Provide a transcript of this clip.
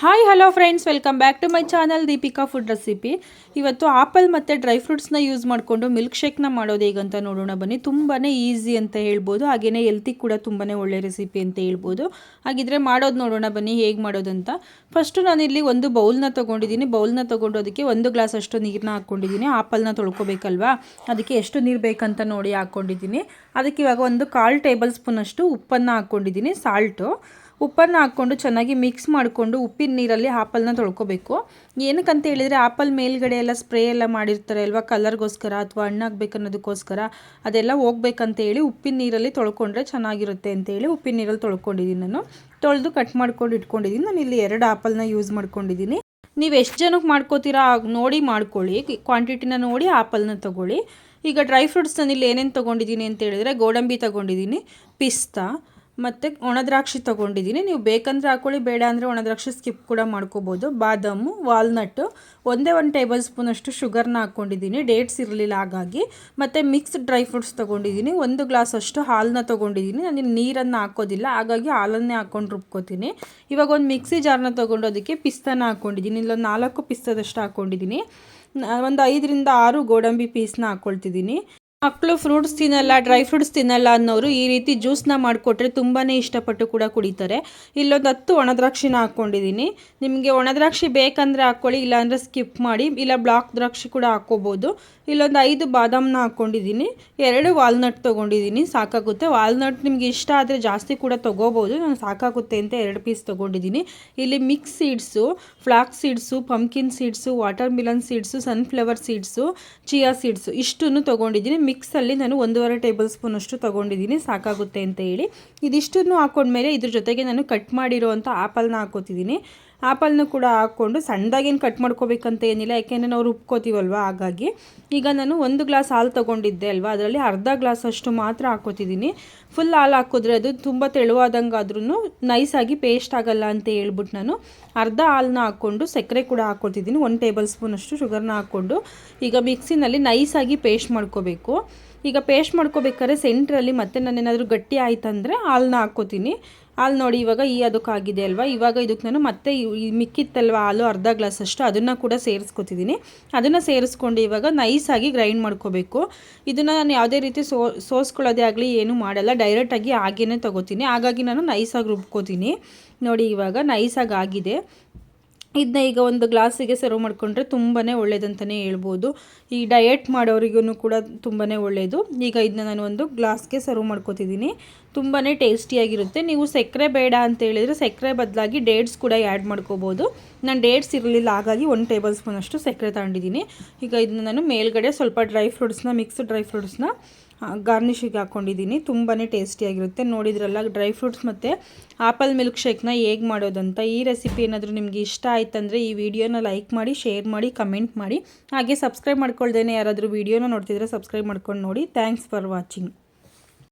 Hi hello friends welcome back to my channel Deepika food recipe ಇವತ್ತು apple ಮತ್ತು dry ಫ್ರೂಟ್ಸ್ನ use ಮಾಡಿಕೊಂಡು milk ಶೇಕ್ನ ಮಾಡೋದು ಹೇಗಂತ ನೋಡೋಣ ಬನ್ನಿ. ತುಂಬಾ ಈಸಿ ಅಂತ ಹೇಳ್ಬೋದು. ಹಾಗೆಯೇ ಎಲ್ತಿ ಕೂಡ ತುಂಬಾ ಒಳ್ಳೆ ರೆಸಿಪಿ ಅಂತ ಹೇಳ್ಬೋದು. ಹಾಗಿದ್ರೆ ಮಾಡೋದು ನೋಡೋಣ ಬನ್ನಿ, ಹೇಗೆ ಮಾಡೋದಂತ. ಫಸ್ಟು ನಾನಿಲ್ಲಿ ಒಂದು ಬೌಲ್ನ ತೊಗೊಂಡಿದ್ದೀನಿ. ಬೌಲ್ನ ತೊಗೊಂಡು ಅದಕ್ಕೆ ಒಂದು ಗ್ಲಾಸ್ ಅಷ್ಟು ನೀರನ್ನ ಹಾಕ್ಕೊಂಡಿದ್ದೀನಿ. ಆಪಲ್ನ ತೊಳ್ಕೊಬೇಕಲ್ವಾ? ಅದಕ್ಕೆ ಎಷ್ಟು ನೀರು ಬೇಕಂತ ನೋಡಿ ಹಾಕ್ಕೊಂಡಿದ್ದೀನಿ. ಅದಕ್ಕೆ ಇವಾಗ ಒಂದು ಕಾಲು ಟೇಬಲ್ ಸ್ಪೂನಷ್ಟು ಉಪ್ಪನ್ನು ಹಾಕ್ಕೊಂಡಿದ್ದೀನಿ ಸಾಲ್ಟು ಉಪ್ಪನ್ನು ಹಾಕ್ಕೊಂಡು ಚೆನ್ನಾಗಿ ಮಿಕ್ಸ್ ಮಾಡಿಕೊಂಡು ಉಪ್ಪಿನ ನೀರಲ್ಲಿ ಆಪಲ್ನ ತೊಳ್ಕೊಬೇಕು. ಏನಕ್ಕಂತ ಹೇಳಿದರೆ ಆಪಲ್ ಮೇಲ್ಗಡೆ ಎಲ್ಲ ಸ್ಪ್ರೇ ಎಲ್ಲ ಮಾಡಿರ್ತಾರೆ ಅಲ್ವಾ? ಕಲರ್ಗೋಸ್ಕರ ಅಥವಾ ಹಣ್ಣಾಗಬೇಕನ್ನೋದಕ್ಕೋಸ್ಕರ ಅದೆಲ್ಲ ಹೋಗ್ಬೇಕಂತ ಹೇಳಿ ಉಪ್ಪಿನ ನೀರಲ್ಲಿ ತೊಳ್ಕೊಂಡ್ರೆ ಚೆನ್ನಾಗಿರುತ್ತೆ ಅಂತೇಳಿ ಉಪ್ಪಿನ ನೀರಲ್ಲಿ ತೊಳ್ಕೊಂಡಿದ್ದೀನಿ ನಾನು. ತೊಳೆದು ಕಟ್ ಮಾಡ್ಕೊಂಡು ಇಟ್ಕೊಂಡಿದ್ದೀನಿ. ನಾನು ಇಲ್ಲಿ ಎರಡು ಆಪಲ್ನ ಯೂಸ್ ಮಾಡ್ಕೊಂಡಿದ್ದೀನಿ. ನೀವು ಎಷ್ಟು ಜನಕ್ಕೆ ಮಾಡ್ಕೋತೀರಾ ನೋಡಿ ಮಾಡ್ಕೊಳ್ಳಿ. ಕ್ವಾಂಟಿಟಿನ ನೋಡಿ ಆಪಲ್ನ ತೊಗೊಳ್ಳಿ. ಈಗ ಡ್ರೈ ಫ್ರೂಟ್ಸ್ ನಾನು ಇಲ್ಲಿ ಏನೇನು ತೊಗೊಂಡಿದ್ದೀನಿ ಅಂತ ಹೇಳಿದರೆ ಗೋಡಂಬಿ ತೊಗೊಂಡಿದ್ದೀನಿ, ಪಿಸ್ತಾ ಮತ್ತು ಒಣದ್ರಾಕ್ಷಿ ತೊಗೊಂಡಿದ್ದೀನಿ. ನೀವು ಬೇಕಂದರೆ ಹಾಕ್ಕೊಳ್ಳಿ ಬೇಡ ಅಂದರೆ ಒಣದ್ರಾಕ್ಷಿ ಸ್ಕಿಪ್ ಕೂಡ ಮಾಡ್ಕೋಬೋದು. ಬಾದಾಮು ವಾಲ್ನಟ್ಟು ಒಂದೇ ಒಂದು ಟೇಬಲ್ ಸ್ಪೂನಷ್ಟು ಶುಗರ್ನ ಹಾಕ್ಕೊಂಡಿದ್ದೀನಿ ಡೇಟ್ಸ್ ಇರಲಿಲ್ಲ ಹಾಗಾಗಿ. ಮತ್ತು ಮಿಕ್ಸ್ಡ್ ಡ್ರೈ ಫ್ರೂಟ್ಸ್ ತೊಗೊಂಡಿದ್ದೀನಿ. ಒಂದು ಗ್ಲಾಸ್ ಅಷ್ಟು ಹಾಲನ್ನ ತೊಗೊಂಡಿದ್ದೀನಿ. ನಾನು ನೀರನ್ನು ಹಾಕೋದಿಲ್ಲ. ಹಾಗಾಗಿ ಹಾಲನ್ನೇ ಹಾಕ್ಕೊಂಡು ರುಬ್ಕೋತೀನಿ. ಇವಾಗ ಒಂದು ಮಿಕ್ಸಿ ಜಾರ್ನ ತೊಗೊಂಡು ಅದಕ್ಕೆ ಪಿಸ್ತಾನ ಹಾಕ್ಕೊಂಡಿದ್ದೀನಿ ಇಲ್ಲೊಂದು ನಾಲ್ಕು ಪಿಸ್ತದಷ್ಟು ಹಾಕ್ಕೊಂಡಿದ್ದೀನಿ ಒಂದು ಐದರಿಂದ ಆರು ಗೋಡಂಬಿ ಪೀಸ್ನ ಹಾಕ್ಕೊಳ್ತಿದ್ದೀನಿ ಮಕ್ಕಳು ಫ್ರೂಟ್ಸ್ ತಿನ್ನಲ್ಲ, ಡ್ರೈ ಫ್ರೂಟ್ಸ್ ತಿನ್ನಲ್ಲ ಅನ್ನೋರು ಈ ರೀತಿ ಜ್ಯೂಸ್ನ ಮಾಡಿಕೊಟ್ರೆ ತುಂಬಾ ಇಷ್ಟಪಟ್ಟು ಕೂಡ ಕುಡಿತಾರೆ. ಇಲ್ಲೊಂದು ಹತ್ತು ಒಣದ್ರಾಕ್ಷಿನ ಹಾಕ್ಕೊಂಡಿದ್ದೀನಿ ನಿಮಗೆ ಒಣದ್ರಾಕ್ಷಿ ಬೇಕಂದರೆ ಹಾಕ್ಕೊಳ್ಳಿ, ಇಲ್ಲಾಂದರೆ ಸ್ಕಿಪ್ ಮಾಡಿ, ಇಲ್ಲ ಬ್ಲಾಕ್ ದ್ರಾಕ್ಷಿ ಕೂಡ ಹಾಕ್ಕೋಬೋದು. ಇಲ್ಲೊಂದು ಐದು ಬಾದಾಮನ್ನ ಹಾಕ್ಕೊಂಡಿದ್ದೀನಿ ಎರಡು ವಾಲ್ನಟ್ ತೊಗೊಂಡಿದ್ದೀನಿ ಸಾಕಾಗುತ್ತೆ. ವಾಲ್ನಟ್ ನಿಮಗೆ ಇಷ್ಟ ಆದರೆ ಜಾಸ್ತಿ ಕೂಡ ತೊಗೋಬೋದು. ನಾನು ಸಾಕಾಗುತ್ತೆ ಅಂತ ಎರಡು ಪೀಸ್ ತೊಗೊಂಡಿದ್ದೀನಿ ಇಲ್ಲಿ mix seeds, flax seeds, pumpkin seeds watermelon seeds, sunflower seeds, chia seeds ಇಷ್ಟನ್ನು ತೊಗೊಂಡಿದ್ದೀನಿ ಮಿಕ್ಸಲ್ಲಿ ನಾನು ಒಂದೂವರೆ ಟೇಬಲ್ ಸ್ಪೂನಷ್ಟು ತೊಗೊಂಡಿದ್ದೀನಿ, ಸಾಕಾಗುತ್ತೆ ಅಂತ ಹೇಳಿ. ಇದಿಷ್ಟನ್ನು ಹಾಕೊಂಡ್ಮೇಲೆ ಇದ್ರ ಜೊತೆಗೆ ನಾನು ಕಟ್ ಮಾಡಿರೋವಂಥ ಆ್ಯಪಲ್ನ ಹಾಕೋತಿದ್ದೀನಿ. ಆಪಲ್ನ ಕೂಡ ಹಾಕ್ಕೊಂಡು ಸಣ್ಣದಾಗೇನು ಕಟ್ ಮಾಡ್ಕೋಬೇಕಂತ ಏನಿಲ್ಲ, ಯಾಕೆಂದರೆ ನಾವು ರುಬ್ಕೋತೀವಲ್ವ? ಹಾಗಾಗಿ ಈಗ ನಾನು ಒಂದು ಗ್ಲಾಸ್ ಹಾಲು ತೊಗೊಂಡಿದ್ದೆ ಅಲ್ವಾ? ಅದರಲ್ಲಿ ಅರ್ಧ ಗ್ಲಾಸ್ ಅಷ್ಟು ಮಾತ್ರ ಹಾಕೋತಿದ್ದೀನಿ ಫುಲ್ ಹಾಲು ಹಾಕಿದ್ರೆ ಅದು ತುಂಬ ತೆಳುವಾದಂಗಾದ್ರೂ ನೈಸಾಗಿ ಪೇಸ್ಟ್ ಆಗಲ್ಲ ಅಂತ ಹೇಳ್ಬಿಟ್ಟು ನಾನು ಅರ್ಧ ಹಾಲನ್ನ ಹಾಕ್ಕೊಂಡು ಸಕ್ಕರೆ ಕೂಡ ಹಾಕ್ಕೊತಿದ್ದೀನಿ ಒಂದು ಟೇಬಲ್ ಸ್ಪೂನಷ್ಟು ಶುಗರ್ನ ಹಾಕ್ಕೊಂಡು ಈಗ ಮಿಕ್ಸಿನಲ್ಲಿ ನೈಸಾಗಿ ಪೇಸ್ಟ್ ಮಾಡ್ಕೋಬೇಕು. ಈಗ ಪೇಸ್ಟ್ ಮಾಡ್ಕೋಬೇಕಾದ್ರೆ ಸೆಂಟ್ರಲ್ಲಿ ಮತ್ತೆ ನಾನೇನಾದರೂ ಗಟ್ಟಿ ಆಯ್ತಂದರೆ ಹಾಲನ್ನ ಹಾಕ್ಕೋತೀನಿ. ಹಾಲು ನೋಡಿ, ಇವಾಗ ಈ ಅದಕ್ಕಾಗಿದೆ ಅಲ್ವಾ? ಇವಾಗ ಇದಕ್ಕೆ ನಾನು ಮತ್ತೆ ಮಿಕ್ಕಿತ್ತಲ್ವ ಹಾಲು ಅರ್ಧ ಗ್ಲಾಸ್ ಅಷ್ಟು ಅದನ್ನು ಕೂಡ ಸೇರಿಸ್ಕೊತಿದ್ದೀನಿ ಅದನ್ನು ಸೇರಿಸ್ಕೊಂಡು ಇವಾಗ ನೈಸಾಗಿ ಗ್ರೈಂಡ್ ಮಾಡ್ಕೋಬೇಕು. ಇದನ್ನು ನಾನು ಯಾವುದೇ ರೀತಿ ಸೋ ಸೋಸ್ಕೊಳ್ಳೋದೇ ಆಗಲಿ, ಏನೂ ಮಾಡಲ್ಲ. ಡೈರೆಕ್ಟಾಗಿ ಹಾಗೇ ತೊಗೋತೀನಿ. ಹಾಗಾಗಿ ನಾನು ನೈಸಾಗಿ ರುಬ್ಕೋತೀನಿ. ನೋಡಿ, ಇವಾಗ ನೈಸಾಗಿ ಆಗಿದೆ. ಇದನ್ನ ಈಗ ಒಂದು ಗ್ಲಾಸಿಗೆ ಸರ್ವ್ ಮಾಡಿಕೊಂಡ್ರೆ ತುಂಬಾ ಒಳ್ಳೇದಂತಲೇ ಹೇಳ್ಬೋದು. ಈ ಡಯೆಟ್ ಮಾಡೋರಿಗೂ ಕೂಡ ತುಂಬಾ ಒಳ್ಳೆಯದು ಈಗ ಇದನ್ನ ನಾನು ಒಂದು ಗ್ಲಾಸ್ಗೆ ಸರ್ವ್ ಮಾಡ್ಕೋತಿದ್ದೀನಿ ತುಂಬಾ ಟೇಸ್ಟಿಯಾಗಿರುತ್ತೆ. ನೀವು ಸಕ್ಕರೆ ಬೇಡ ಅಂತ ಹೇಳಿದರೆ ಸಕ್ಕರೆ ಬದಲಾಗಿ ಡೇಟ್ಸ್ ಕೂಡ ಆ್ಯಡ್ ಮಾಡ್ಕೋಬೋದು. ನಾನು ಡೇಟ್ಸ್ ಇರಲಿಲ್ಲ, ಹಾಗಾಗಿ ಒಂದು ಟೇಬಲ್ ಸ್ಪೂನಷ್ಟು ಸಕ್ಕರೆ ತಗೊಂಡಿದ್ದೀನಿ ಈಗ ಇದನ್ನ ನಾನು ಮೇಲ್ಗಡೆ ಸ್ವಲ್ಪ ಡ್ರೈ ಫ್ರೂಟ್ಸ್ನ ಮಿಕ್ಸ್ಡ್ ಡ್ರೈ ಫ್ರೂಟ್ಸ್ನ ಗಾರ್ನಿಷಿಗೆ ಹಾಕ್ಕೊಂಡಿದ್ದೀನಿ ತುಂಬಾ ಟೇಸ್ಟಿಯಾಗಿರುತ್ತೆ ನೋಡಿದ್ರಲ್ಲ ಡ್ರೈ ಫ್ರೂಟ್ಸ್ ಮತ್ತು ಆಪಲ್ ಮಿಲ್ಕ್ ಶೇಕ್ನ ಹೇಗೆ ಮಾಡೋದಂತ ಈ ರೆಸಿಪಿ ಏನಾದರೂ ನಿಮಗೆ ಇಷ್ಟ ಆಯ್ತಂದರೆ ಈ ವಿಡಿಯೋನ ಲೈಕ್ ಮಾಡಿ ಶೇರ್ ಮಾಡಿ ಕಮೆಂಟ್ ಮಾಡಿ. ಹಾಗೆ ಸಬ್ಸ್ಕ್ರೈಬ್ ಮಾಡ್ಕೊಳ್ದೇನೆ ಯಾರಾದರೂ ವಿಡಿಯೋನ ನೋಡ್ತಿದ್ರೆ ಸಬ್ಸ್ಕ್ರೈಬ್ ಮಾಡ್ಕೊಂಡು ನೋಡಿ. Thanks for watching